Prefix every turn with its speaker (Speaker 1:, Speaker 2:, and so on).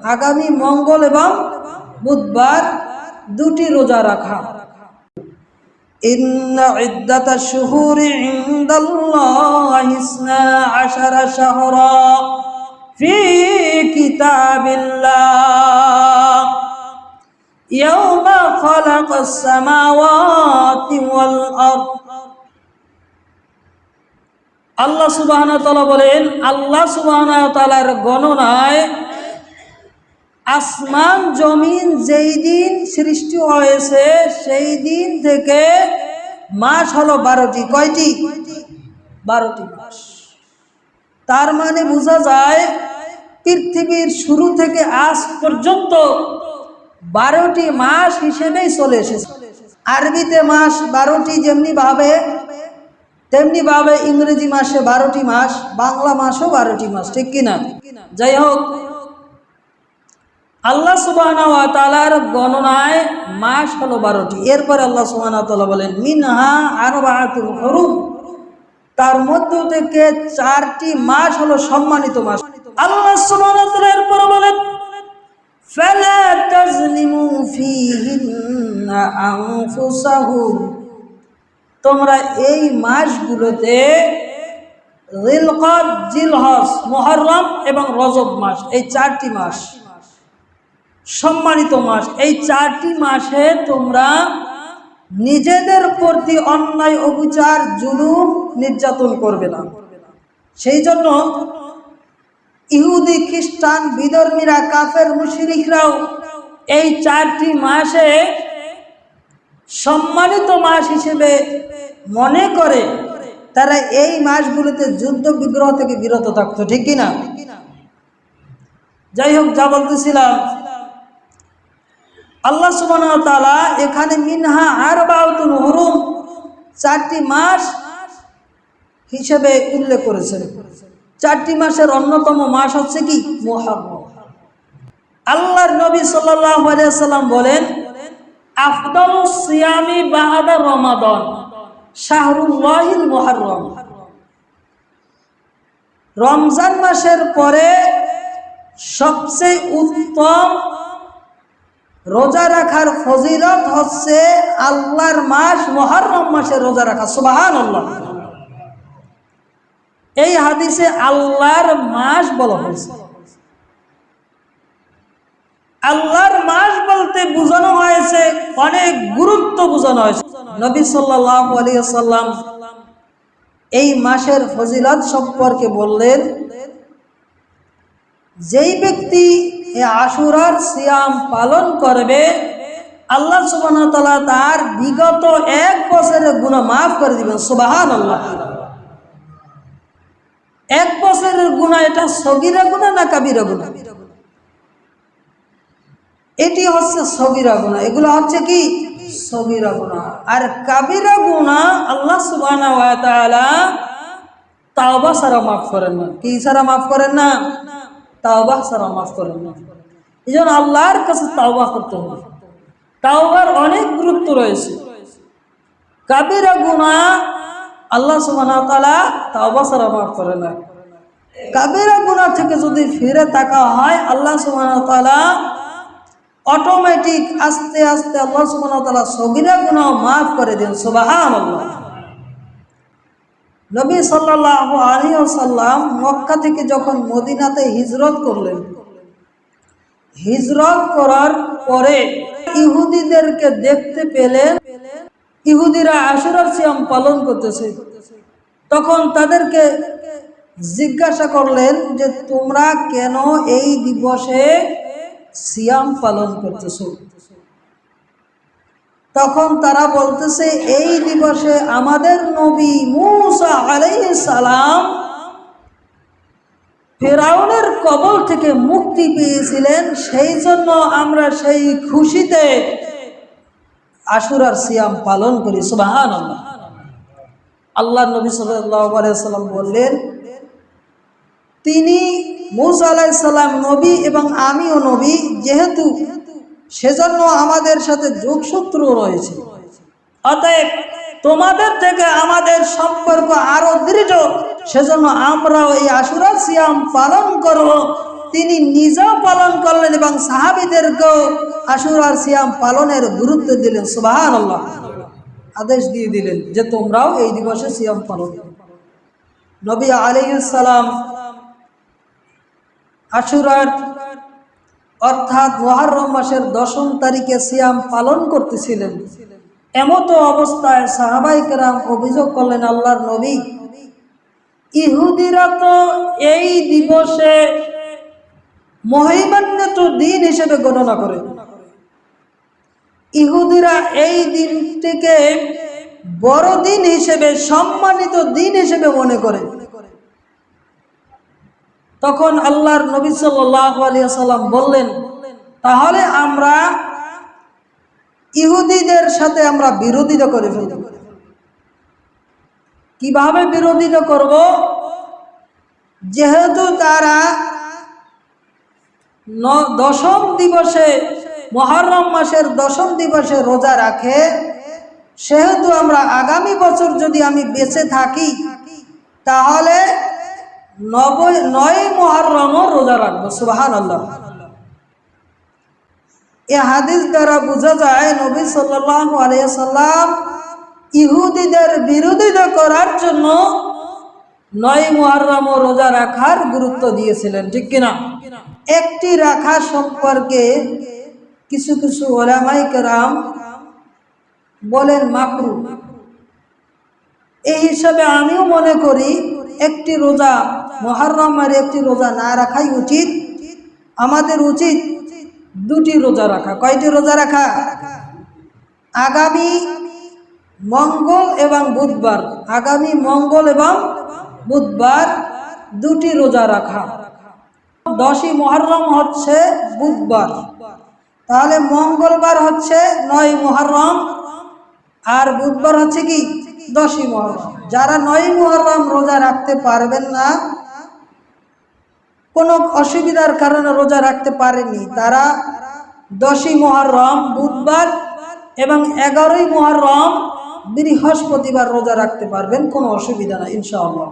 Speaker 1: আগামী মঙ্গল এবং বুধবার দুটি রোজা রাখা إن عدة الشهور عند الله اثنا عشر شهرا في كتاب الله يوم خلق السماوات والأرض আল্লাহ সুবাহ বলেন আল্লাহ সুবাহ তালার গণনায় আসমান জমিন যেই দিন সৃষ্টি হয়েছে, সেই দিন থেকে মাস হলো বারোটি। কয়টি? বারোটি মাস। তার মানে বোঝা যায়, পৃথিবীর শুরু থেকে আজ পর্যন্ত বারোটি মাস হিসেবেই চলে এসেছে। আরবিতে মাস বারোটি যেমনি ভাবে, তেমনি ভাবে ইংরেজি মাসে বারোটি মাস, বাংলা মাসও বারোটি মাস, ঠিক কিনা? যাই হোক আল্লাহ সুবাহ তালার গণনায় মাস হলো বারোটি এরপরে আল্লাহ সুবাহ তালা বলেন মিনহা আর হরুম তার মধ্য থেকে চারটি মাস হলো সম্মানিত মাস আল্লাহ সুবাহ এরপরে বলেন فلا تظلموا فيهن أنفسهم তোমরা এই মাসগুলোতে রিলকদ জিলহজ মোহরম এবং রজব মাস এই চারটি মাস সম্মানিত মাস, এই চারটি মাসে তোমরা নিজেদের প্রতি অন্যায়, অবিচার, জুলুম নির্যাতন করবে না। সেই জন্য ইহুদি, খ্রিস্টান, বিধর্মীরা, কাফের, মুশরিকরাও এই চারটি মাসে সম্মানিত মাস হিসেবে মনে করে তারা এই মাসগুলোতে যুদ্ধ বিগ্রহ থেকে বিরত থাকতো, ঠিক কিনা? যাই হোক, যা বলতেছিলাম আল্লাহ সুবান তালা এখানে মিনহা আর বাউতুল হরুম, চারটি মাস হিসেবে উল্লেখ করেছেন। চারটি মাসের অন্যতম মাস হচ্ছে কি? মোহাম্ম আল্লাহর নবী সাল্লাম বলেন, আফদল সিয়ামি বাহাদা রমাদন শাহরুল্লাহিল মোহারম রমজান মাসের পরে সবচেয়ে উত্তম রোজা রাখার ফজিলত হচ্ছে আল্লাহর মাস মহারম মাসে রোজা রাখা সুবাহান আল্লাহ এই হাদিসে আল্লাহর মাস বলা হয়েছে। আল্লাহর মাস বলতে বোঝানো হয়েছে, অনেক গুরুত্ব বোঝানো হয়েছে। নবী আলিয়াল্লাম এই মাসের ফজিলত সম্পর্কে বললেন, যেই ব্যক্তি এ আশুরার সিয়াম পালন করবে, আল্লাহ সুবাহ তার বিগত এক বছরের গুণা মাফ করে দিবেন সুবাহান আল্লাহ এক বছরের গুণা এটা সগিরা গুণা না কাবিরা গুণা এটি হচ্ছে সগিরা গুণা এগুলো হচ্ছে কি? সগিরা গুণা আর কাবিরা গুণা আল্লাহ সুবাহ তাওবা সারা মাফ করেন না। কি সারা মাফ করেন না? তাওবা সারা মাফ করেন না। এই জন্য আল্লাহর কাছে তাওবা করতে হবে। তাওবার অনেক গুরুত্ব রয়েছে। কাবিরা গুণা আল্লাহ সুবাহ তাওবা সারা মাফ করে না। কাবিরা গুণা থেকে যদি ফিরে থাকা হয়, আল্লাহ সুবাহ অটোমেটিক আস্তে আস্তে আল্লাহ সুবাহ তালা সগিরা গুণাও মাফ করে দেন। সুবাহান আল্লাহ নবী সাল্লাহ আলী সাল্লাম মক্কা থেকে যখন মদিনাতে হিজরত করলেন, হিজরত করার পরে ইহুদিদেরকে দেখতে পেলেন, ইহুদিরা আশুরার সিয়াম পালন করতেছে। তখন তাদেরকে জিজ্ঞাসা করলেন যে, তোমরা কেন এই দিবসে সিয়াম পালন করতেছ? তখন তারা বলতেছে, এই দিবসে আমাদের নবী মুসা আলাই সালাম ফেরাউনের কবল থেকে মুক্তি পেয়েছিলেন, সেই জন্য আমরা সেই খুশিতে আশুরার সিয়াম পালন করি। সুবাহান আল্লাহ নবী সাল্লাম বললেন, তিনি মুসা আলাইসাল্লাম নবী এবং আমিও নবী, যেহেতু সেজন্য আমাদের সাথে যোগসূত্র রয়েছে। অতএব তোমাদের থেকে আমাদের সম্পর্ক আরও দৃঢ়, সেজন্য আমরাও এই আশুরা সিয়াম পালন করব। তিনি নিজেও পালন করলেন এবং সাহাবিদেরকেও আশুরার সিয়াম পালনের গুরুত্ব দিলেন। সুবাহান আল্লাহ আদেশ দিয়ে দিলেন যে তোমরাও এই দিবসে সিয়াম পালন। নবী আলাইসালাম আশুরার অর্থাৎ মহারম মাসের দশম তারিখে সিয়াম পালন করতেছিলেন। এমতো অবস্থায় সাহাবাই কেরাম অভিযোগ করলেন আল্লাহর নবী, ইহুদিরা তো এই দিবসে মহিমান্বিত দিন হিসেবে গণনা করে। ইহুদিরা এই দিনটিকে বড়দিন হিসেবে সম্মানিত দিন হিসেবে মনে করে। তখন আল্লাহর নবী সাল্লাম বললেন, তাহলে আমরা ইহুদিদের সাথে আমরা বিরোধিতা করে ফেলব। কীভাবে বিরোধিতা করব? যেহেতু তারা দশম দিবসে, মহরম মাসের দশম দিবসে রোজা রাখে, সেহেতু আমরা আগামী বছর যদি আমি বেঁচে থাকি, তাহলে নবই নয় মহরমও রোজা রাখব সুবাহান আল্লাহ এ হাদিস দ্বারা বোঝা যায়, নবী সাল্লাম ইহুদিদের বিরোধিতা করার জন্য নয় মুহররম ও রোজা রাখার গুরুত্ব দিয়েছিলেন, ঠিক কিনা? একটি রাখা সম্পর্কে কিছু কিছু ওলামাই কেরাম বলেন, মাকরু। এই হিসাবে আমিও মনে করি একটি রোজা মহরমের একটি রোজা না রাখাই উচিত। আমাদের উচিত দুটি রোজা রাখা। কয়টি রোজা রাখা? আগামী মঙ্গল এবং বুধবার। আগামী মঙ্গল এবং বুধবার দুটি রোজা রাখা। দশই মহরম হচ্ছে বুধবার। তাহলে মঙ্গলবার হচ্ছে নয় মহরম আর বুধবার হচ্ছে কি? দশই মহরম যারা নয় মহরম রোজা রাখতে পারবেন না, কোনো অসুবিধার কারণে রোজা রাখতে পারেনি তারা দশই মহরম বুধবার এবং এগারোই মহরম বৃহস্পতিবার রোজা রাখতে পারবেন, কোনো অসুবিধা না ইনশাআল্লাহ।